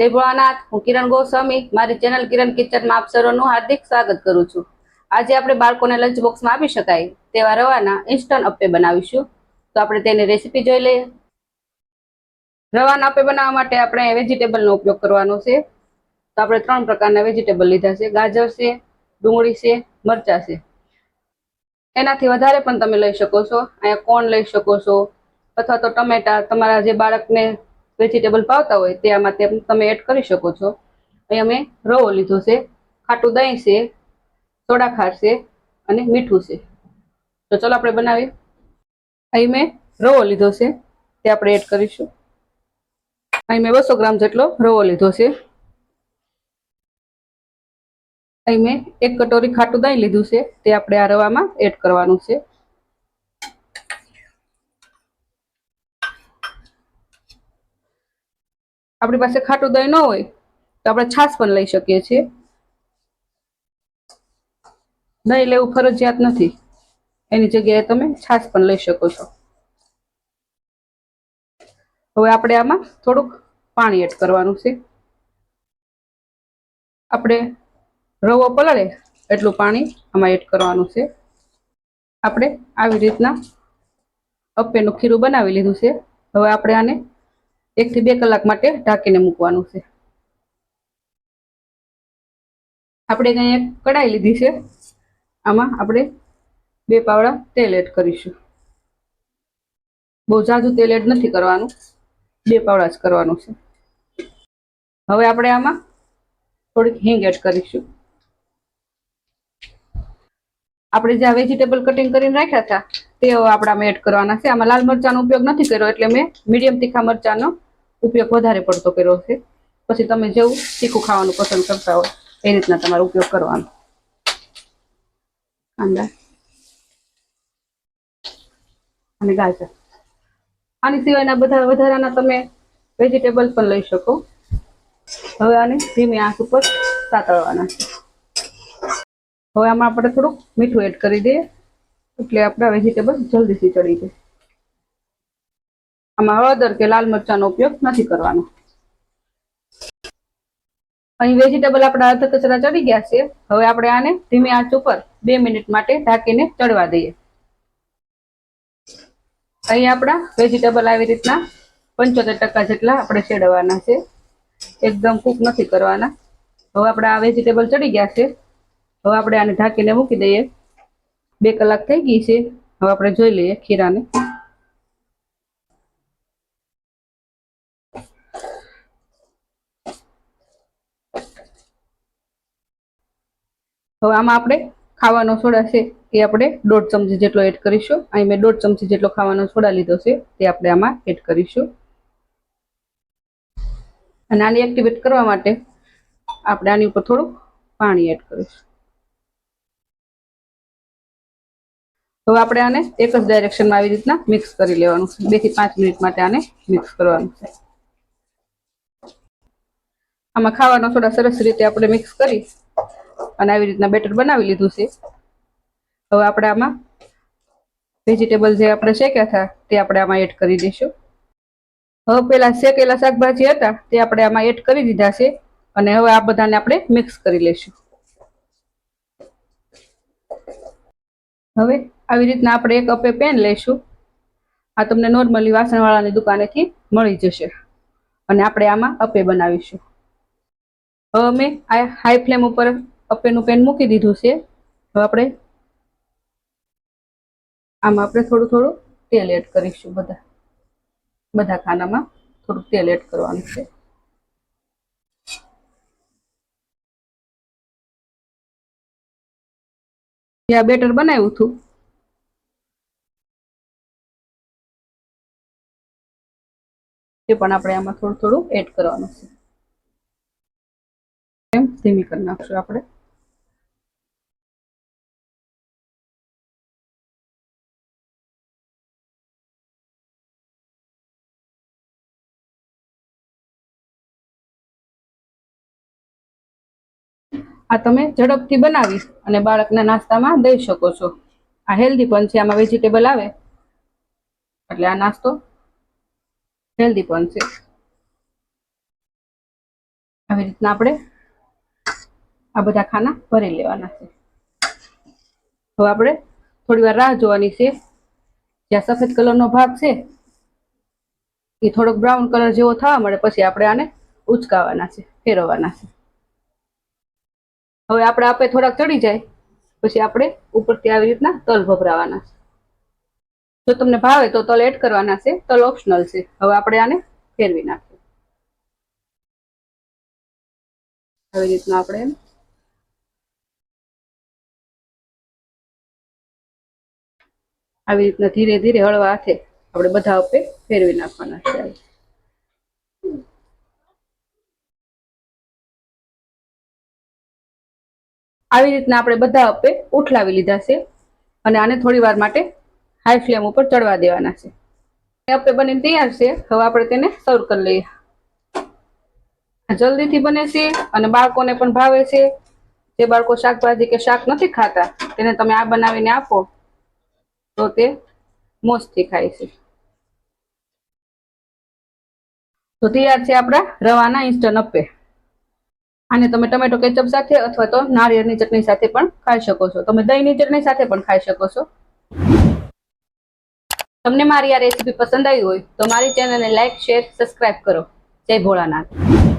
જય ભોળાનાથ, હું કિરણ ગોસ્વામી, મારી ચેનલ કિરણ કિચનમાં આપ સર્વનું હાર્દિક સ્વાગત કરું છું. આજે આપણે બાળકોને લંચ બોક્સમાં આપી શકાય તેવા રવાના ઇન્સ્ટન્ટ અપ્પે બનાવીશું. તો આપણે તેની રેસીપી જોઈ લઈએ. રવાના અપ્પે બનાવવા માટે આપણે વેજીટેબલનો ઉપયોગ કરવાનો છે. તો આપણે ત્રણ પ્રકારના વેજીટેબલ લીધા છે. ગાજર છે, ડુંગળી છે, મરચાં છે. એનાથી વધારે પણ તમે લઈ શકો છો. અહીંયા કોર્ન લઈ શકો છો. અથવા તો ટમેટા, તમારા જે બાળકને વેજીટેબલ ભાવતા હોય તે આમાં તમે એડ કરી શકો છો. અહીં અમે રવો લીધો છે, ખાટું દહીં છે, સોડા ખાર છે અને મીઠું છે. તો ચલો આપણે બનાવીએ. અહીં મેં રવો લીધો છે, તે આપણે એડ કરીશું. અહીં મેં બસો ગ્રામ જેટલો રવો લીધો છે. અહીં મેં એક કટોરી ખાટું દહીં લીધું છે, તે આપણે આ રવામાં એડ કરવાનું છે. આપણી પાસે ખાટું દહીં ન હોય, તો આપણે છાશ પણ લઈ શકીએ છીએ. દહીં લેવું ફરજિયાત નથી. એની જગ્યાએ તમે છાશ પણ લઈ શકો છો. હવે આપણે આમાં થોડુંક પાણી એડ કરવાનું છે. આપણે રવો પલળે એટલું પાણી આમાં એડ કરવાનું છે. આપણે આવી રીતના અપ્પેનું ખીરું બનાવી લીધું છે. હવે આપણે આને એક થી બે કલાક માટે ઢાંકીને મૂકવાનું છે. આપણે અહીંયા એક કઢાઈ લીધી છે. આમાં આપણે બે પાવડા તેલ એડ કરીશું. બહુ ઝાઝું તેલ એડ નથી કરવાનું. બે પાવડા જ કરવાનું છે. હવે આપણે આમાં થોડીક હિંગ એડ કરીશું. આપણે જે વેજીટેબલ કટિંગ કરીને રાખ્યા હતા, તે હવે આપણે એડ કરવાના છે. આમાં લાલ મરચાંનો ઉપયોગ નથી કર્યો, એટલે મેં મીડિયમ તીખા મરચાંનો ઉપયોગ વધારે પડતો કર્યો છે. પછી તમે જેવું તીખું ખાવાનું પસંદ કરતા હોય, એ રીતના તમારો ઉપયોગ કરવાનો. કાંદા અને ગાજર. આની સિવાયના બધા વધારાના તમે વેજીટેબલ પણ લઈ શકો. હવે આને ધીમી આંખ ઉપર સાતળવાના છે. હવે આમાં આપણે થોડુંક મીઠું એડ કરી દઈએ. એટલે આપણા વેજીટેબલ જલ્દીથી ચડી જાય આમાં હળદર કે લાલ મરચાંનો ઉપયોગ નથી કરવાનો. અહીં વેજીટેબલ આપણા અર્ધ કચરા ચડી ગયા છે. હવે આપણે આને ધીમી આંચ ઉપર બે મિનિટ માટે ઢાંકીને ચડવા દઈએ. અહીં આપણા વેજીટેબલ આવી રીતના પંચોતેર ટકા જેટલા આપણે ચડવાના છે. એકદમ કૂક નથી કરવાના. હવે આપણે આ વેજીટેબલ ચડી ગયા છે. હવે આપણે આને ઢાંકીને મૂકી દઈએ. બે કલાક થઈ ગઈ છે. હવે આપણે જોઈ લઈએ ખીરાને. હવે આમાં આપણે ખાવાનો સોડા છે એ આપણે દોઢ ચમચી જેટલો એડ કરીશું. અહીં મેં દોઢ ચમચી જેટલો ખાવાનો સોડા લીધો છે તે આપણે આમાં એડ કરીશું. અને આને એક્ટિવેટ કરવા માટે આપણે આની ઉપર થોડું પાણી એડ કરીશું. હવે આપણે આને એક જ ડાયરેક્શનમાં આવી રીતના મિક્સ કરી લેવાનું છે. બે પાંચ મિનિટ માટે આને મિક્સ કરવાનું છે. આમાં ખાવાનો સોડા સરસ રીતે આપણે મિક્સ કરી અને આવી રીતના બેટર બનાવી લીધું છે. હવે આપણે આમાં વેજીટેબલ જે આપણે શેક્યા હતા, તે આપણે આમાં એડ કરી દઈશું. હવે પેલા શેકેલા શાકભાજી હતા, તે આપણે આમાં એડ કરી દીધા છે અને હવે આ બધાને આપણે મિક્સ કરી લઈશું. હવે આવી રીતના આપણે એક અપે પેન લઈશું. આ તમને નોર્મલી વાસણવાળાની દુકાનેથી મળી જશે. અને આપણે આમાં અપે બનાવીશું. હવે મેં આ હાઈ ફ્લેમ ઉપર અપેનું પેન મૂકી દીધું છે. હવે આપણે આમાં આપણે થોડું થોડું તેલ એડ કરીશું બધા. બધા ખાનામાં થોડું તેલ એડ કરવાનું છે. જે આ બેટર બનાવ્યું હતું. એ પણ આપણે આમાં થોડું થોડું એડ કરવાનું છે. એમ ધીમી કરી નાખશું આપણે. આ તમે ઝડપથી બનાવી અને બાળકના નાસ્તામાં દઈ શકો છો. આ હેલ્ધી પણ છે, આમાં વેજીટેબલ આવે. એટલે આ નાસ્તો હેલ્ધી પણ છે. આવી રીતના આપણે આ બધા ખાના ભરી લેવાના છે. હવે આપણે થોડી વાર રાહ જોવાની છે. જ્યાં સફેદ કલરનો ભાગ છે, એ થોડોક બ્રાઉન કલર જેવો થવા મળે, પછી આપણે આને ઉચકાવાના છે, ફેરવવાના છે. હવે આપણે આપે થોડાક ચડી જાય, પછી આપણે ઉપરથી આવી રીતના તલ ભભરાવાના છે. જો તમને ભાવે તો તલ એડ કરવાના છે, તલ ઓપ્શનલ છે. હવે આપણે આને ફેરવી નાખીએ. આવી રીતના આપણે આવી રીતના ધીરે ધીરે હળવા હાથે આપણે બધા ઉપર ફેરવી નાખવાના છે. આવી રીતના આપણે બધા અપે ઉઠલાવી લીધા છે અને આને થોડી વાર માટે હાઈ ફ્લેમ ઉપર ચડવા દેવાના છે. અપે બનીને તૈયાર છે. હવે આપણે તેને સર્વ કરી લઈએ. જલ્દીથી બને છે અને બાળકોને પણ ભાવે છે. જે બાળકો શાકભાજી કે શાક નથી ખાતા, તેને તમે આ બનાવીને આપો, તો તે મોજથી ખાય છે. તો તૈયાર છે આપણા રવાના ઇન્સ્ટન્ટ અપે આને તમે ટમેટો કેચઅપ સાથે અથવા તો નારિયેળની ચટણી સાથે પણ ખાઈ શકો છો. તમે દહીંની ચટણી સાથે પણ ખાઈ શકો છો. તમને મારી આ રેસીપી પસંદ આવી હોય તો મારી ચેનલને લાઇક શેર, સબસ્ક્રાઇબ કરો. જય ભોળાનાથ.